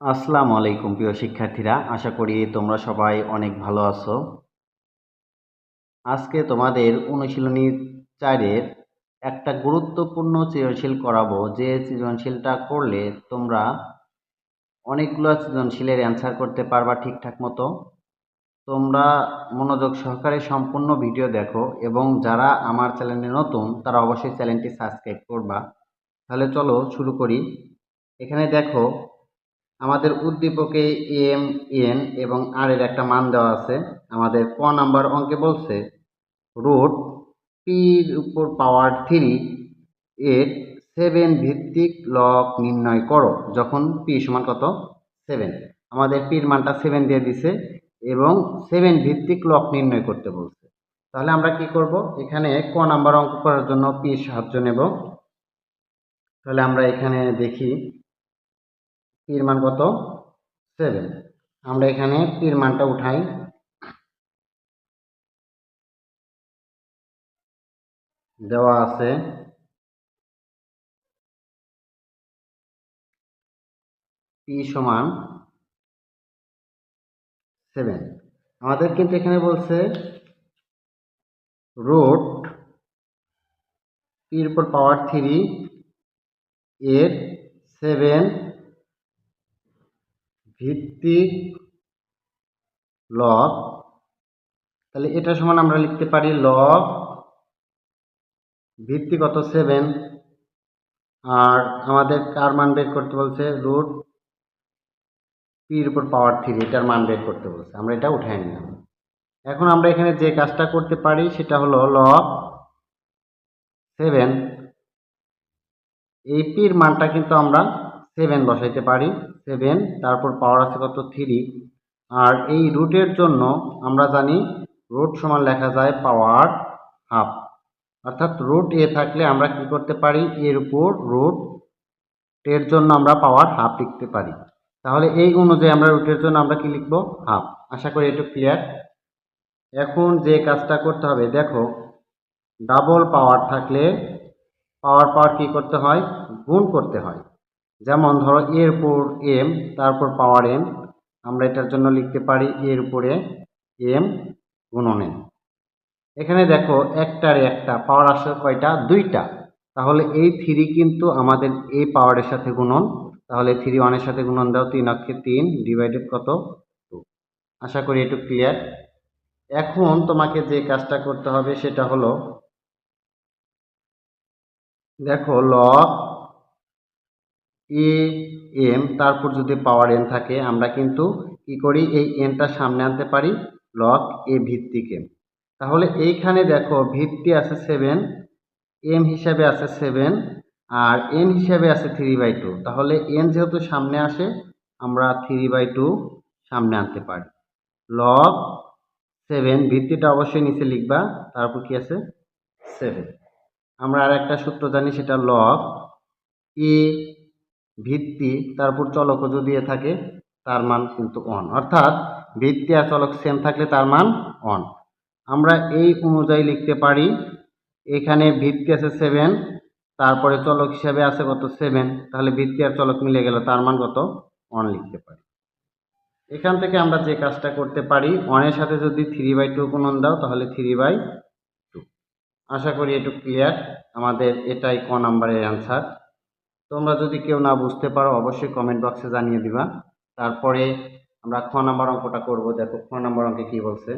আসসালামু আলাইকুম, প্রিয় শিক্ষার্থীরা। আশা করি তোমরা সবাই অনেক ভালো আছো। আজকে তোমাদের অনুশীলনী চারের একটা গুরুত্বপূর্ণ সৃজনশীল করাবো। যে সৃজনশীলটা করলে তোমরা অনেকগুলো সৃজনশীলের অ্যান্সার করতে পারবা ঠিকঠাক মতো। তোমরা মনোযোগ সহকারে সম্পূর্ণ ভিডিও দেখো এবং যারা আমার চ্যানেলে নতুন, তারা অবশ্যই চ্যানেলটি সাবস্ক্রাইব করবা। তাহলে চলো শুরু করি। এখানে দেখো আমাদের উদ্দীপকে এম, এন এবং আর এর একটা মান দেওয়া আছে। আমাদের ক নাম্বার অঙ্কে বলছে, রুট পির উপর পাওয়ার থ্রি এর সেভেন ভিত্তিক লক নির্ণয় করো, যখন পি সমান কত? সেভেন। আমাদের পির মানটা সেভেন দিয়ে দিছে এবং সেভেন ভিত্তিক লক নির্ণয় করতে বলছে। তাহলে আমরা কি করব? এখানে ক নাম্বার অঙ্ক করার জন্য পি সাহায্য নেব। তাহলে আমরা এখানে দেখি পির মান কত? সেভেন আমরা এখানে পির মানটা উঠাই। দেওয়া আছে। পি সমান সেভেন আমাদের কিন্তু এখানে বলছে রুট পির উপর পাওয়ার থ্রি এর সেভেন ভিত্তিক লগ তাহলে এটা সমান আমরা লিখতে পারি লগ ভিত্তি কত সেভেন আর আমাদের কার মান বের করতে বলছে? রুট পির উপর পাওয়ার থ্রি এটার মান বের করতে বলছে। আমরা এটা উঠাই নিলাম। এখন আমরা এখানে যে কাজটা করতে পারি, সেটা হলো লগ সেভেন এই পির মানটা কিন্তু আমরা সেভেন বসাইতে পারি। সেভেন তারপর পাওয়ার আছে কত? থ্রি আর এই রুটের জন্য আমরা জানি রুট সমান লেখা যায় পাওয়ার হাফ অর্থাৎ রুট এ থাকলে আমরা কি করতে পারি? এর উপর রুট এর জন্য আমরা পাওয়ার হাফ লিখতে পারি। তাহলে এই অনুযায়ী আমরা রুটের জন্য আমরা কি লিখব? হাফ আশা করি একটু ক্লিয়ার এখন যে কাজটা করতে হবে, দেখো ডাবল পাওয়ার থাকলে পাওয়ার পাওয়ার কি করতে হয়? গুণ করতে হয়। যেমন ধরো এর উপর এম তারপর পাওয়ার এম আমরা এটার জন্য লিখতে পারি এর উপরে এম গুণন এখানে দেখো একটার একটা পাওয়ার আসে কয়টা? দুইটা। তাহলে এই থ্রি কিন্তু আমাদের এই পাওয়ারের সাথে গুণন। তাহলে থ্রি ওয়ানের সাথে গুণন দাও, তিন অক্ষে তিন ডিভাইডেড কত? টু আশা করি একটু ক্লিয়ার এখন তোমাকে যে কাজটা করতে হবে সেটা হলো, দেখো লগ এ এম তারপর যদি পাওয়ার এন থাকে, আমরা কিন্তু কি করি? এই এনটা সামনে আনতে পারি লগ এ ভিত্তিক। তাহলে এইখানে দেখো ভিত্তি আছে সেভেন এম হিসাবে আছে সেভেন আর এন হিসাবে আছে থ্রি বাই টু তাহলে এন যেহেতু সামনে আসে, আমরা থ্রি বাই টু সামনে আনতে পারি। লগ সেভেন ভিত্তিটা অবশ্যই নিচে লিখবা, তারপর কি আছে? সেভেন আমরা আর একটা সূত্র জানি, সেটা লগ এ ভিত্তি, তারপর চলকও যদি এ থাকে, তার মান কিন্তু অন অর্থাৎ ভিত্তি আর চলক সেম থাকলে তার মান অন আমরা এই অনুযায়ী লিখতে পারি, এখানে ভিত্তি আছে সেভেন তারপরে চলক হিসাবে আছে কত সেভেন তাহলে ভিত্তি আর চলক মিলে গেল তার মান কত অন লিখতে পারি। এখান থেকে আমরা যে কাজটা করতে পারি অনের সাথে যদি থ্রি বাই টু গুণন দাও, তাহলে থ্রি বাই টু আশা করি একটু ক্লিয়ার আমাদের এটাই ক নাম্বারের অ্যান্সার তোমরা যদি কেউ না বুঝতে পারো, অবশ্যই কমেন্ট বক্সে জানিয়ে দিবা। তারপরে আমরা খ নাম্বার অঙ্কটা করব। দেখো, খ নাম্বার অঙ্কে কি বলছে?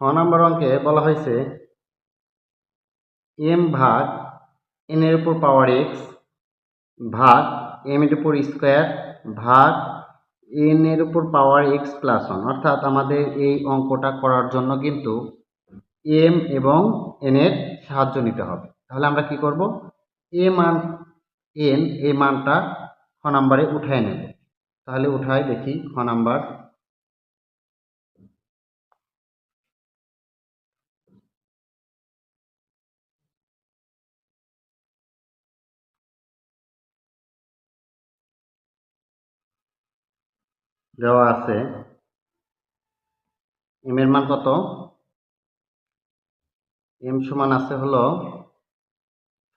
খ নাম্বার অঙ্কে বলা হয়েছে এম ভাগ এন এর উপর পাওয়ার এক্স ভাগ এম এর উপর স্কোয়ার ভাগ এন এর উপর পাওয়ার এক্স প্লাস ওয়ান অর্থাৎ আমাদের এই অঙ্কটা করার জন্য কিন্তু এম এবং এন এর সাহায্য নিতে হবে। তাহলে আমরা কি করব? এ মান এন এই মানটা খ নাম্বারে উঠায় নেব। তাহলে উঠাই দেখি খ নাম্বার দেওয়া আছে। এম এর মান কত? এম সমান আছে হলো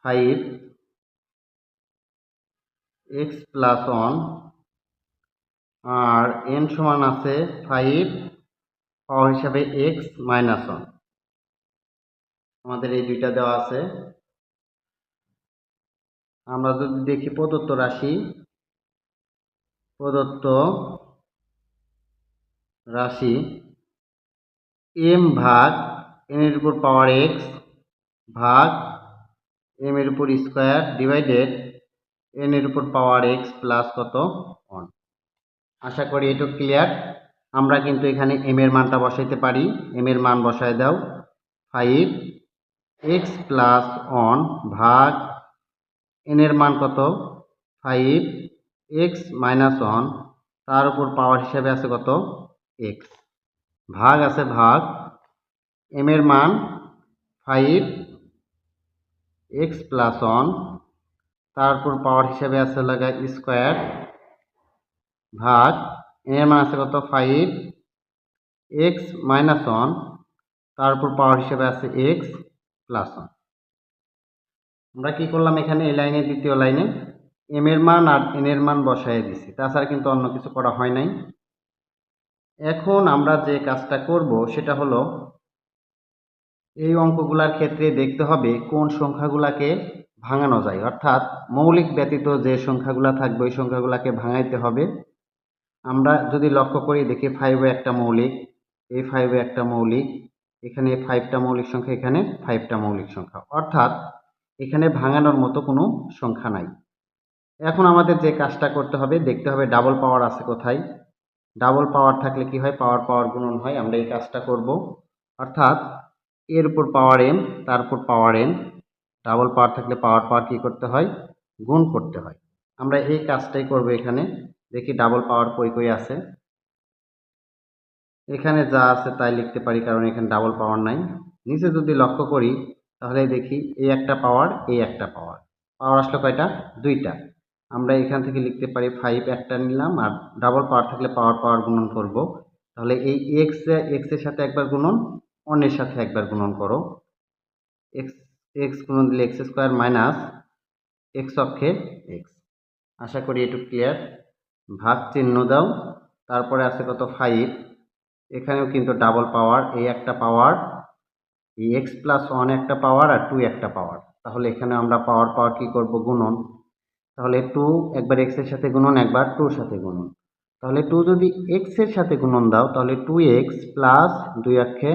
ফাইভ এক্স প্লাস ওয়ান আর এন সমান আছে ফাইভ পাওয়ার হিসাবে এক্স মাইনাস ওয়ান আমাদের এই দুইটা দেওয়া আছে। আমরা যদি দেখি প্রদত্ত রাশি, প্রদত্ত রাশি এম ভাগ এন এর উপর পাওয়ার এক্স ভাগ এম এর উপর স্কোয়ার ডিভাইডেড এন এর উপর পাওয়ার এক্স প্লাস কত ওয়ান আশা করি এটুকু ক্লিয়ার আমরা কিন্তু এখানে এম এর মানটা বসাইতে পারি। এম এর মান বসায় দাও। ফাইভ এক্স প্লাস ওয়ান ভাগ এন এর মান কত? ফাইভ এক্স মাইনাস ওয়ান তার উপর পাওয়ার হিসাবে আছে কত? এক্স ভাগ আছে ভাগ এম এর মান ফাইভ এক্স প্লাস ওয়ান তারপর পাওয়ার হিসাবে আছে লাগা স্কোয়ার ভাগ এর মান আছে কত ফাইভ এক্স মাইনাস ওয়ান তারপর পাওয়ার হিসাবে আছে এক্স প্লাস ওয়ান আমরা কি করলাম এখানে এই লাইনে দ্বিতীয় লাইনে এম এর মান আর এন এর মান বসাই দিছি। তাছাড়া কিন্তু অন্য কিছু করা হয় নাই। এখন আমরা যে কাজটা করব সেটা হলো এই অঙ্কগুলার ক্ষেত্রে দেখতে হবে কোন সংখ্যাগুলাকে ভাঙানো যায়। অর্থাৎ মৌলিক ব্যতীত যে সংখ্যাগুলা থাকবে ওই সংখ্যাগুলাকে ভাঙাইতে হবে। আমরা যদি লক্ষ্য করি, দেখি ফাইভে একটা মৌলিক, এই ফাইভে একটা মৌলিক, এখানে ফাইভটা মৌলিক সংখ্যা, এখানে ফাইভটা মৌলিক সংখ্যা। অর্থাৎ এখানে ভাঙানোর মতো কোনো সংখ্যা নাই। এখন আমাদের যে কাজটা করতে হবে, দেখতে হবে ডাবল পাওয়ার আছে কোথায়? ডাবল পাওয়ার থাকলে কি হয়? পাওয়ার পাওয়ার গুণন হয়। আমরা এই কাজটা করব। অর্থাৎ এর উপর পাওয়ার এম তার উপর পাওয়ার এন ডাবল পাওয়ার থাকলে পাওয়ার পাওয়ার কী করতে হয়? গুণ করতে হয়। আমরা এই কাজটাই করব এখানে। দেখি ডাবল পাওয়ার কই কই আছে? এখানে যা আছে তাই লিখতে পারি, কারণ এখানে ডাবল পাওয়ার নাই। নিচে যদি লক্ষ্য করি, তাহলে দেখি এই একটা পাওয়ার এই একটা পাওয়ার পাওয়ার আসলো কয়টা? দুইটা। আমরা এখান থেকে লিখতে পারি ফাইভ একটা নিলাম আর ডাবল পাওয়ার থাকলে পাওয়ার পাওয়ার গুণন করব। তাহলে এই এক্স এক্সের সাথে একবার গুণন, অন্যের সাথে একবার গুণন করো। এক্স এক্স গুণন দিলে এক্স স্কোয়ার মাইনাস এক্স অক্ষে এক্স আশা করি এটুকু ক্লিয়ার ভাগ চিহ্ন দাও। তারপরে আছে কত ফাইভ এখানেও কিন্তু ডাবল পাওয়ার এই একটা পাওয়ার এই এক্স প্লাস ওয়ান একটা পাওয়ার আর টু একটা পাওয়ার তাহলে এখানে আমরা পাওয়ার পাওয়ার কী করব? গুণন। তাহলে টু একবার এক্সের সাথে গুণন, একবার টুর সাথে গুণন। তাহলে টু যদি এক্সের সাথে গুণন দাও, তাহলে টু এক্স প্লাস দুই অক্ষে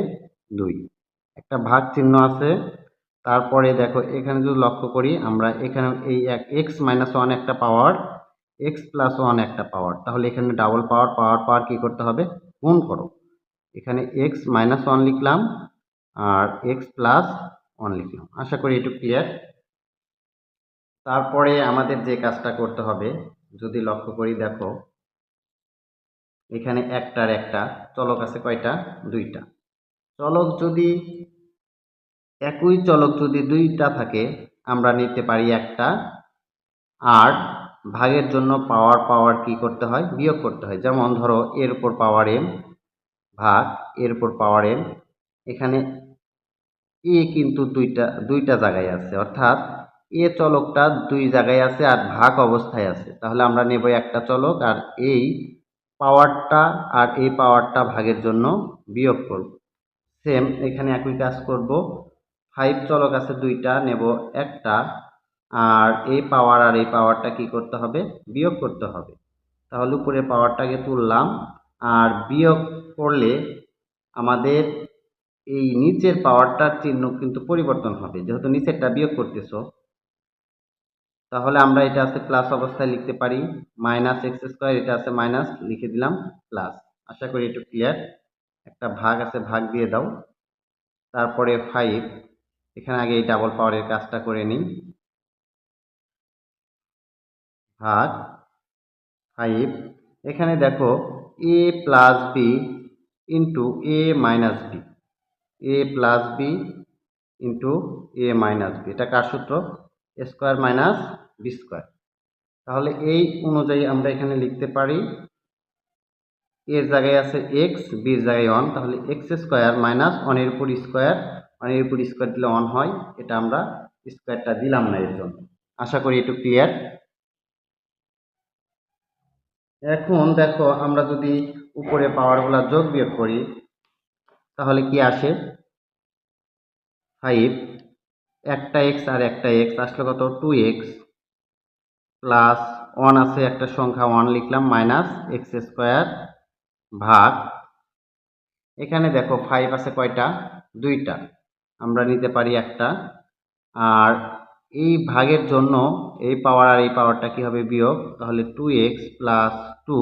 দুই। একটা ভাগ চিহ্ন আছে। তারপরে দেখো, এখানে যদি লক্ষ্য করি, আমরা এখানে এই এক এক্স মাইনাস ওয়ান একটা পাওয়ার এক্স প্লাস ওয়ান একটা পাওয়ার তাহলে এখানে ডাবল পাওয়ার পাওয়ার পাওয়ার কী করতে হবে? গুণ করো। এখানে এক্স মাইনাস ওয়ান লিখলাম, আর এক্স প্লাস ওয়ান লিখলাম। আশা করি একটু ক্লিয়ার তারপরে আমাদের যে কাজটা করতে হবে, যদি লক্ষ্য করি দেখো, এখানে একটার একটা, চলক আছে কয়টা? দুইটা। চলক যদি, একই চলক যদি দুইটা থাকে, আমরা নিতে পারি একটা, আর ভাগের জন্য পাওয়ার পাওয়ার কি করতে হয়? বিয়োগ করতে হয়। যেমন ধরো, এর উপর পাওয়ার এম ভাগ, এর উপর পাওয়ার এম এখানে এ কিন্তু দুইটা দুইটা জায়গায় আছে। অর্থাৎ এ চলকটা দুই জায়গায় আছে আর ভাগ অবস্থায় আছে। তাহলে আমরা নেব একটা চলক আর এই পাওয়ারটা আর এই পাওয়ারটা ভাগের জন্য বিয়োগ করব। সেম এখানে একই কাজ করব। ফাইভ চলক আছে দুইটা, নেব একটা আর এই পাওয়ার আর এই পাওয়ারটা কি করতে হবে? বিয়োগ করতে হবে। তাহলে উপরে পাওয়ারটাকে তুললাম আর বিয়োগ করলে আমাদের এই নিচের পাওয়ারটার চিহ্ন কিন্তু পরিবর্তন হবে। যেহেতু নিচেরটা বিয়োগ করতেছো তাহলে আমরা এটা আছে প্লাস অবস্থায় লিখতে পারি মাইনাস এক্স স্কোয়ার এটা আছে মাইনাস লিখে দিলাম প্লাস আশা করি একটু ক্লিয়ার একটা ভাগ আছে, ভাগ দিয়ে দাও। তারপরে ফাইভ এখানে আগে এই ডাবল পাওয়ারের কাজটা করে নিই। ভাগ ফাইভ এখানে দেখো A plus B into A minus B A plus B into A minus B এটা কার সূত্র? স্কোয়ার মাইনাস বি স্কোয়ার তাহলে এই অনুযায়ী আমরা এখানে লিখতে পারি এর জায়গায় আছে এক্স বির জায়গায় ওয়ান তাহলে এক্স স্কোয়ার মাইনাস ওয়ানের উপর স্কোয়ার ওয়ানের উপর স্কোয়ার দিলে ওয়ান হয়, এটা আমরা স্কোয়ারটা দিলাম না এর জন্য। আশা করি একটু ক্লিয়ার এখন দেখো আমরা যদি উপরে পাওয়ারগুলো যোগ বিয়োগ করি, তাহলে কি আসে? ফাইভ একটা এক্স আর একটা এক্স আসলে কত? টু এক্স প্লাস ওয়ান আছে একটা সংখ্যা ওয়ান লিখলাম মাইনাস এক্স স্কোয়ার ভাগ। এখানে দেখো ফাইভ আছে কয়টা? দুইটা। আমরা নিতে পারি একটা। আর এই ভাগের জন্য এই পাওয়ার আর এই পাওয়ারটা কি হবে বিয়োগ? তাহলে টু এক্স প্লাস টু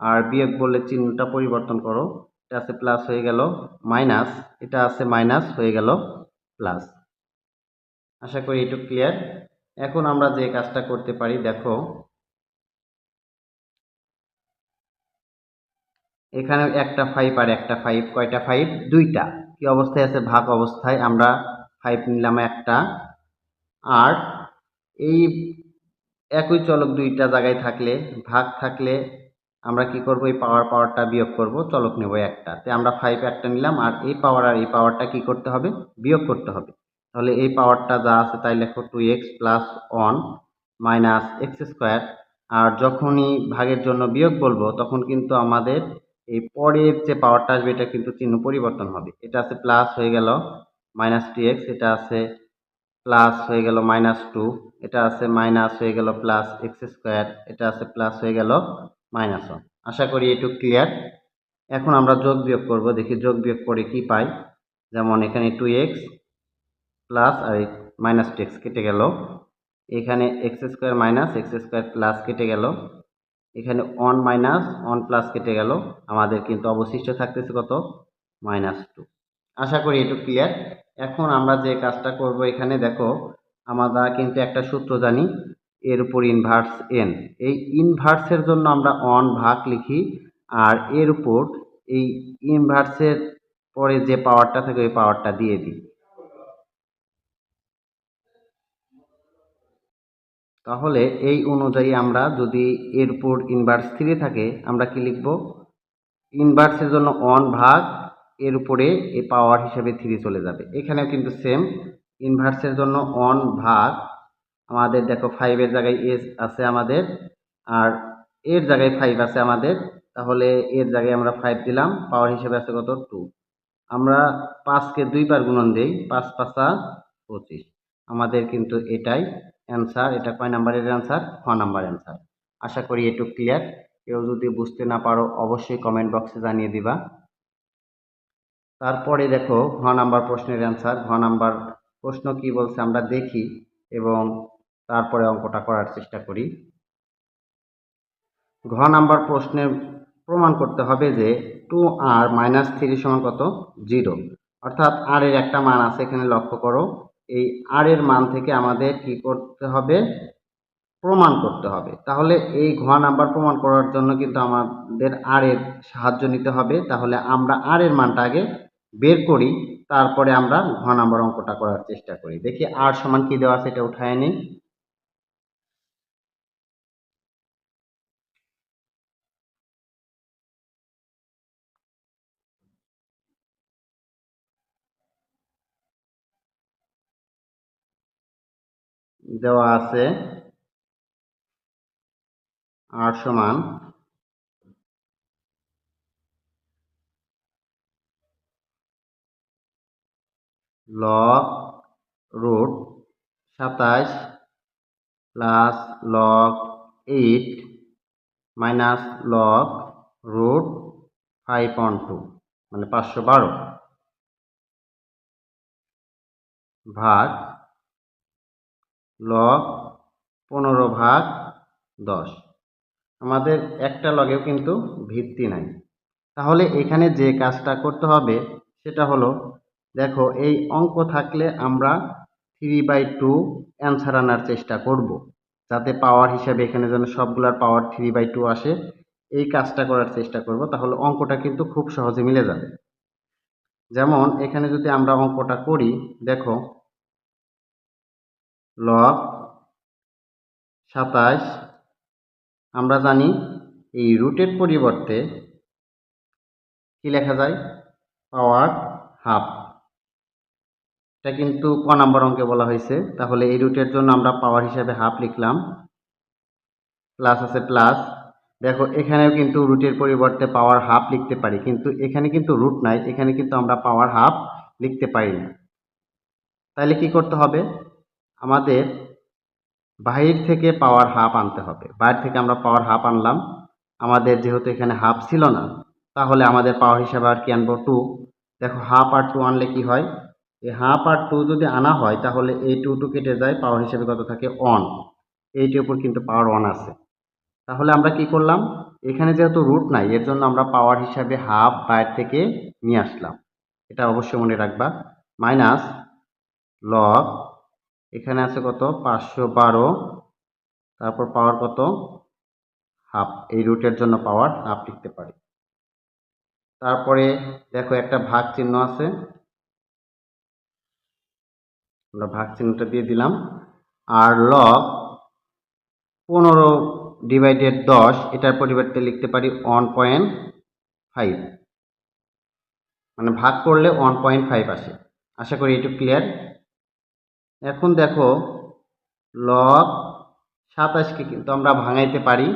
আর বিয়োগ বললে চিহ্নটা পরিবর্তন করো। এটা আছে প্লাস হয়ে গেল মাইনাস এটা আছে মাইনাস হয়ে গেল প্লাস আশা করি একটু ক্লিয়ার এখন আমরা যে কাজটা করতে পারি, দেখো। এখানে একটা ফাইভ আর একটা ফাইভ কয়টা ফাইভ দুইটা। কি অবস্থায় আছে? ভাগ অবস্থায় আমরা ফাইভ নিলাম একটা। আর এই একই চলক দুইটা জায়গায় থাকলে, ভাগ থাকলে আমরা কি করব? এই পাওয়ার পাওয়ারটা বিয়োগ করব, চলক নেব একটা। তে আমরা ফাইভ একটা নিলাম, আর এই পাওয়ার আর এই পাওয়ারটা কি করতে হবে? বিয়োগ করতে হবে। তাহলে এই পাওয়ারটা যা আছে তাই লেখো two X plus one minus X square আর যখনই ভাগের জন্য বিয়োগ বলব, তখন কিন্তু আমাদের এই পরের যে পাওয়ারটা আসবে, এটা কিন্তু চিহ্ন পরিবর্তন হবে। এটা আছে প্লাস হয়ে গেল মাইনাস টু এক্স এটা আছে প্লাস হয়ে গেল মাইনাস টু এটা আছে মাইনাস হয়ে গেল প্লাস এক্স স্কোয়ার এটা আছে প্লাস হয়ে গেল মাইনাস ওয়ান আশা করি এটুক ক্লিয়ার এখন আমরা যোগ বিয়োগ করব, দেখি যোগ বিয়োগ করে কি পাই। যেমন এখানে টু এক্স প্লাস আর মাইনাস টু এক্স কেটে গেল। এখানে X square minus X square plus কেটে গেল। এখানে ওয়ান মাইনাস ওয়ান প্লাস কেটে গেল। আমাদের কিন্তু অবশিষ্ট থাকতেছে কত? মাইনাস টু আশা করি এটুক ক্লিয়ার এখন আমরা যে কাজটা করব এখানে দেখো, আমরা কিন্তু একটা সূত্র জানি, এর উপর ইনভার্স এন এই ইনভার্সের জন্য আমরা অন ভাগ লিখি, আর এর উপর এই ইনভার্সের পরে যে পাওয়ারটা থাকে, ওই পাওয়ারটা দিয়ে দিই। তাহলে এই অনুযায়ী আমরা যদি এরপর ইনভার্স থ্রি থাকে, আমরা কি লিখব? ইনভার্সের জন্য অন ভাগ এর উপরে এ পাওয়ার হিসেবে থ্রি চলে যাবে। এখানেও কিন্তু সেম ইনভার্সের জন্য অন ভাগ, আমাদের দেখো ফাইভের জায়গায় এস আছে আমাদের, আর এর জায়গায় ফাইভ আছে আমাদের, তাহলে এর জায়গায় আমরা ফাইভ দিলাম পাওয়ার হিসেবে আছে কত? টু আমরা পাঁচকে দুইবার গুণন দিই, পাঁচ পাঁচা পঁচিশ। আমাদের কিন্তু এটাই অ্যান্সার এটা কয় নাম্বারের অ্যান্সার খ নাম্বার অ্যান্সার আশা করি এটুক ক্লিয়ার কেউ যদি বুঝতে না পারো, অবশ্যই কমেন্ট বক্সে জানিয়ে দিবা। তারপরে দেখো, ঘ নাম্বার প্রশ্নের অ্যান্সার ঘ নাম্বার প্রশ্ন কি বলছে আমরা দেখি এবং তারপরে অঙ্কটা করার চেষ্টা করি। ঘ নাম্বার প্রশ্নে প্রমাণ করতে হবে যে টু আর মাইনাস থ্রি সমান কত? জিরো অর্থাৎ আর এর একটা মান আছে, এখানে লক্ষ্য করো। এই আর এর মান থেকে আমাদের কি করতে হবে? প্রমাণ করতে হবে। তাহলে এই ঘ নাম্বার প্রমাণ করার জন্য কিন্তু আমাদের আর এর সাহায্য নিতে হবে। তাহলে আমরা আর এর মানটা আগে বের করি, তারপরে আমরা ঘ নাম্বার অঙ্কটা করার চেষ্টা করি। দেখি আর সমান কি দেওয়া আছে, এটা উঠায় নিই। দেওয়া আছে। আর সমান লগ রুট সাতাশ plus log eight minus log root five one two মানে পাঁচশো বারো, ভাগ লগ পনেরো ভাগ দশ। আমাদের একটা লগেও কিন্তু ভিত্তি নাই। তাহলে এখানে যে কাজটা করতে হবে, সেটা হলো, দেখো, এই অঙ্ক থাকলে আমরা থ্রি বাই টু অ্যান্সার আনার চেষ্টা করব, যাতে পাওয়ার হিসাবে এখানে যেন সবগুলার পাওয়ার থ্রি বাই টু আসে, এই কাজটা করার চেষ্টা করব, তাহলে অঙ্কটা কিন্তু খুব সহজে মিলে যাবে। যেমন, এখানে যদি আমরা অঙ্কটা করি, দেখো লগ সাতাশ। আমরা জানি এই রুটের পরিবর্তে কি লেখা যায়? Power half. এটা কিন্তু ক নাম্বার অঙ্কে বলা হয়েছে। তাহলে এই রুটের জন্য আমরা পাওয়ার হিসাবে হাফ লিখলাম। প্লাস আছে প্লাস। দেখো, এখানেও কিন্তু রুটের পরিবর্তে পাওয়ার হাফ লিখতে পারি। কিন্তু এখানে কিন্তু রুট নাই। এখানে কিন্তু আমরা পাওয়ার হাফ লিখতে পারি না। তাহলে কি করতে হবে? আমাদের বাহির থেকে পাওয়ার হাফ আনতে হবে। বাইরে থেকে আমরা পাওয়ার হাফ আনলাম। আমাদের যেহেতু এখানে হাফ ছিল না, তাহলে আমাদের পাওয়ার হিসাবে আর কি আনব? টু দেখো হাফ আর টু আনলে কি হয়? এই হাফ আর টু যদি আনা হয়, তাহলে এই টু টু কেটে যায় পাওয়ার হিসাবে কত থাকে? অন এইটির উপর কিন্তু পাওয়ার অন আছে। তাহলে আমরা কি করলাম? এখানে যেহেতু রুট নাই, এর জন্য আমরা পাওয়ার হিসাবে হাফ বাইরে থেকে নিয়ে আসলাম। এটা অবশ্যই মনে রাখবা। মাইনাস লগ এখানে আছে কত? পাঁচশো বারো। তারপর পাওয়ার কত? হাফ। এই রুটের জন্য পাওয়ার হাফ লিখতে পারি। তারপরে দেখো একটা ভাগ চিহ্ন আছে। আমরা ভাগ চিহ্নটা দিয়ে দিলাম। আর লগ পনেরো ডিভাইডেড দশ, এটার পরিবর্তে লিখতে পারি ওয়ান পয়েন্ট ফাইভ মানে ভাগ করলে ওয়ান পয়েন্ট ফাইভ আসে। আশা করি একটু ক্লিয়ার এখন দেখো লগ সাতাশকে কিন্তু আমরা ভাঙাইতে পারি।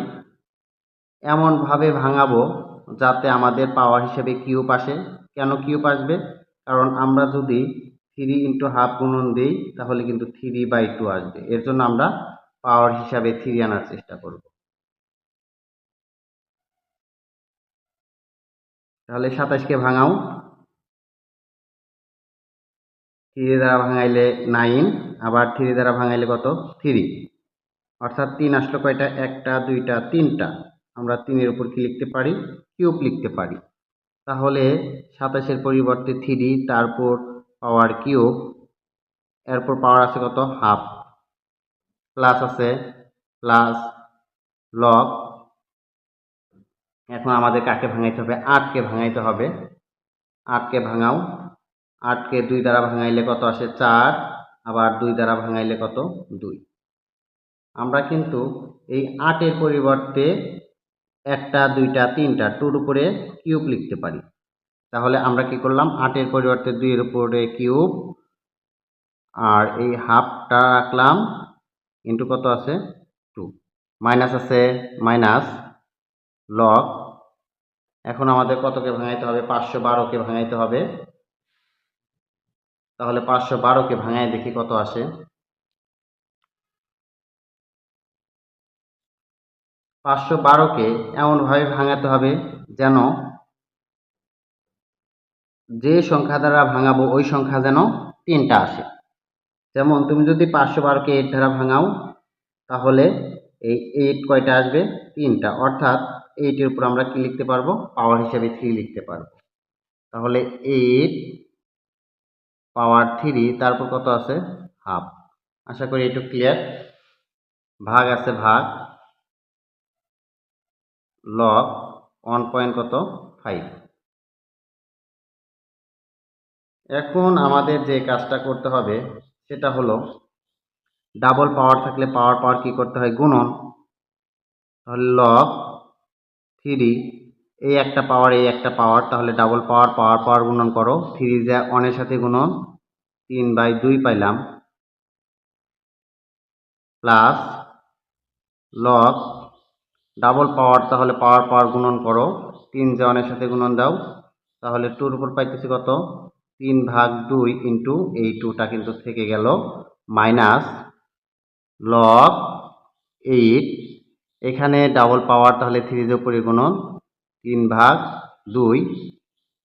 এমনভাবে ভাঙাবো যাতে আমাদের পাওয়ার হিসেবে কিউব আসে। কেন কিউব আসবে? কারণ আমরা যদি থ্রি ইন্টু হাফ গুণন দিই, তাহলে কিন্তু থ্রি বাই টু আসবে। এর জন্য আমরা পাওয়ার হিসাবে থ্রি আনার চেষ্টা করব। তাহলে সাতাশকে ভাঙাও। থ্রি দ্বারা ভাঙাইলে নাইন, আবার থ্রি দ্বারা ভাঙাইলে কত? থ্রি অর্থাৎ তিন আসলো কয়টা? একটা, দুইটা, তিনটা। আমরা তিনের উপর কি লিখতে পারি? কিউব লিখতে পারি। তাহলে সাতাশের পরিবর্তে থ্রি, তারপর পাওয়ার কিউব, এরপর পাওয়ার আছে কত? হাফ। প্লাস আছে, প্লাস লগ। এখন আমাদের কাকে ভাঙাইতে হবে? আটকে ভাঙাইতে হবে। আটকে ভাঙাও। আটকে দুই দ্বারা ভাঙাইলে কত আসে? চার। আবার দুই দ্বারা ভাঙাইলে কত? দুই। আমরা কিন্তু এই আটের পরিবর্তে একটা, দুইটা, তিনটা টুর উপরে কিউব লিখতে পারি। তাহলে আমরা কি করলাম? আটের পরিবর্তে দুইয়ের উপরে কিউব। আর এই হাফটা রাখলাম। ইন্টু কত আছে? টু। মাইনাস আছে? Minus log. এখন আমাদের কতকে ভাঙাইতে হবে? পাঁচশো বারোকে ভাঙাইতে হবে। তাহলে পাঁচশো বারোকে ভাঙায় দেখি কত আসে। পাঁচশো বারোকে এমনভাবে ভাঙাতে হবে যেন যে সংখ্যা দ্বারা ভাঙাবো ওই সংখ্যা যেন তিনটা আসে। যেমন তুমি যদি পাঁচশো বারোকে এইট দ্বারা ভাঙাও, তাহলে এই এইট কয়টা আসবে? তিনটা। অর্থাৎ এইটের উপর আমরা কি লিখতে পারব? পাওয়ার হিসাবে থ্রি লিখতে পারব। তাহলে এইট পাওয়ার থ্রি, তারপর কত আছে? হাফ। আশা করি একটু ক্লিয়ার ভাগ আছে ভাগ। লগ ওয়ান পয়েন্ট কত? ফাইভ এখন আমাদের যে কাজটা করতে হবে, সেটা হলো ডাবল পাওয়ার থাকলে পাওয়ার পাওয়ার কি করতে হয়? গুণন। লগ থ্রি এই একটা পাওয়ার এই একটা পাওয়ার তাহলে ডাবল পাওয়ার পাওয়ার পাওয়ার গুণন করো। থ্রি যা অনের সাথে গুণন, তিন বাই দুই পাইলাম। প্লাস লগ ডাবল পাওয়ার তাহলে পাওয়ার পাওয়ার গুণন করো। তিন যে অনের সাথে গুণন দাও, তাহলে টুর উপর পাইতেছি কত? তিন ভাগ দুই ইন্টু এই টুটা কিন্তু থেকে গেল। মাইনাস লগ এইট এখানে ডাবল পাওয়ার তাহলে থ্রি যে উপরে গুণন তিন ভাগ দুই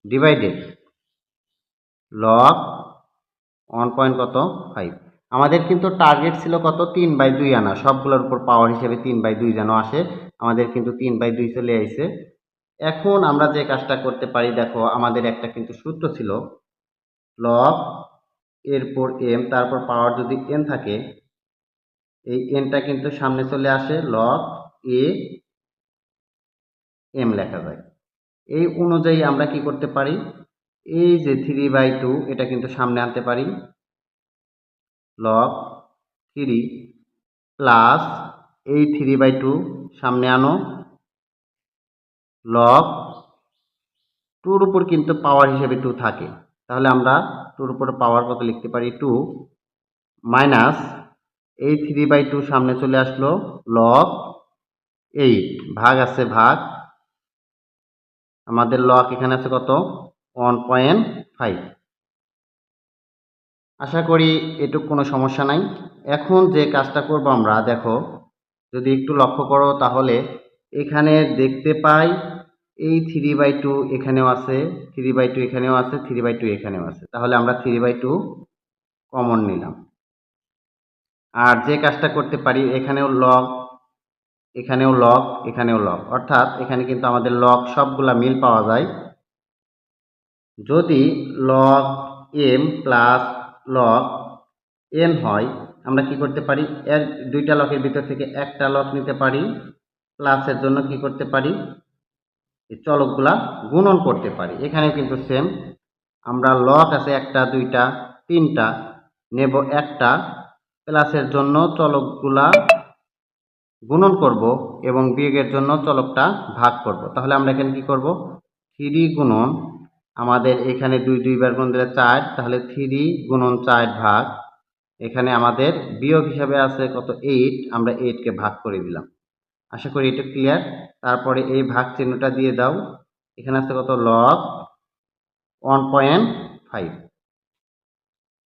ডিভাইডেড লগ ওয়ান পয়েন্ট কত? ফাইভ আমাদের কিন্তু টার্গেট ছিল কত? তিন বাই দুই আনা। সবগুলোর উপর পাওয়ার হিসেবে তিন বাই দুই যেন আসে, আমাদের কিন্তু তিন বাই দুই চলে আইছে। এখন আমরা যে কাজটা করতে পারি, দেখো, আমাদের একটা কিন্তু সূত্র ছিল লগ এরপর এম তারপর পাওয়ার যদি এন থাকে, এই এনটা কিন্তু সামনে চলে আসে লগ এ এম লেখা যায়। এই অনুযায়ী আমরা কি করতে পারি? এই যে থ্রি বাই টু এটা কিন্তু সামনে আনতে পারি। লগ থ্রি প্লাস এই থ্রি বাই টু সামনে আনো। লগ টুর উপর কিন্তু পাওয়ার হিসেবে টু থাকে। তাহলে আমরা টুর উপর পাওয়ার কত লিখতে পারি? টু মাইনাস এই থ্রি বাই টু সামনে চলে আসলো। লগ এইট ভাগ আছে ভাগ আমাদের লক এখানে আছে কত? ওয়ান পয়েন্ট ফাইভ আশা করি এটুক কোনো সমস্যা নাই। এখন যে কাজটা করব আমরা, দেখো, যদি একটু লক্ষ্য করো তাহলে এখানে দেখতে পাই এই থ্রি বাই টু এখানেও আছে থ্রি বাই টু এখানেও আছে থ্রি বাই টু এখানেও আছে। তাহলে আমরা থ্রি বাই টু কমন নিলাম। আর যে কাজটা করতে পারি, এখানেও লগ এখানেও লগ এখানেও লগ অর্থাৎ এখানে কিন্তু আমাদের লক সবগুলা মিল পাওয়া যায়। যদি log M plus log N হয়, আমরা কি করতে পারি? এক, দুইটা লকের ভিতর থেকে একটা লক নিতে পারি। প্লাসের জন্য কি করতে পারি? এই চলকগুলা গুণন করতে পারি। এখানে কিন্তু সেম আমরা লক আছে একটা, দুইটা, তিনটা, নেব একটা। প্লাসের জন্য চলকগুলা গুণন করব এবং বিয়োগের জন্য চলকটা ভাগ করব। তাহলে আমরা এখানে কি করব? থ্রি গুণন, আমাদের এখানে দুই দুইবার গুণ দিলে চার, তাহলে থ্রি গুণন চার ভাগ। এখানে আমাদের বিয়োগ হিসাবে আছে কত এইট, আমরা এইটকে ভাগ করে দিলাম। আশা করি এটা ক্লিয়ার। তারপরে এই ভাগ চিহ্নটা দিয়ে দাও। এখানে আছে কত লগ ওয়ান পয়েন্ট ফাইভ।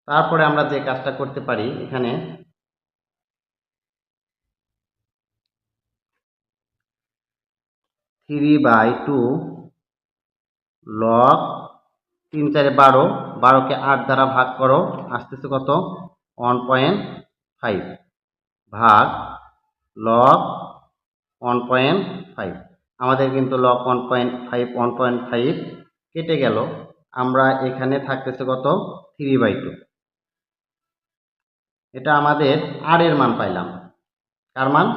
তারপরে আমরা যে কাজটা করতে পারি এখানে থ্রি বাই টু লগ তিন চারে বারো, বারোকে আট দ্বারা ভাগ করো, আসতেছে কত? ওয়ান পয়েন্ট ফাইভ ভাগ লগ ওয়ান পয়েন্ট ফাইভ আমাদের কিন্তু log one point five one point five কেটে গেল। আমরা এখানে থাকতেছে কত? থ্রি বাই টু এটা আমাদের আর এর মান পাইলাম। কার মান?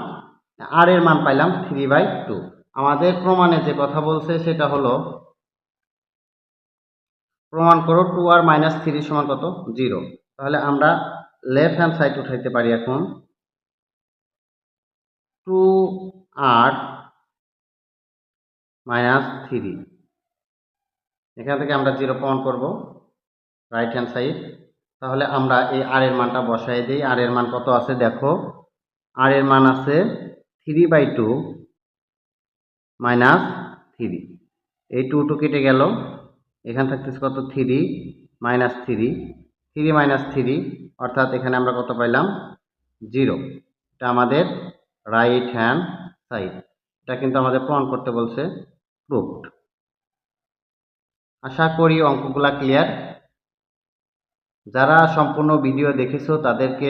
আর এর মান পাইলাম থ্রি বাই টু আমাদের প্রমাণে যে কথা বলছে সেটা হলো, প্রমাণ করো টু আর মাইনাস থ্রি সমান কত? জিরো তাহলে আমরা লেফট হ্যান্ড সাইড উঠাইতে পারি এখন। টু আর মাইনাস থ্রি এখান থেকে আমরা জিরো প্রমাণ করব রাইট হ্যান্ড সাইড তাহলে আমরা এই আর এর মানটা বসাই দিই। আর এর মান কত আছে? দেখো আর এর মান আছে three by two minus three এই টু টু কেটে গেল। এখান থাকতেছে কত? Three minus three three minus three অর্থাৎ এখানে আমরা কত পাইলাম? জিরো। এটা আমাদের রাইট হ্যান্ড সাইড এটা কিন্তু আমাদের প্রমাণ করতে বলছে প্রুফড আশা করি অঙ্কগুলা ক্লিয়ার যারা সম্পূর্ণ ভিডিও দেখেছ তাদেরকে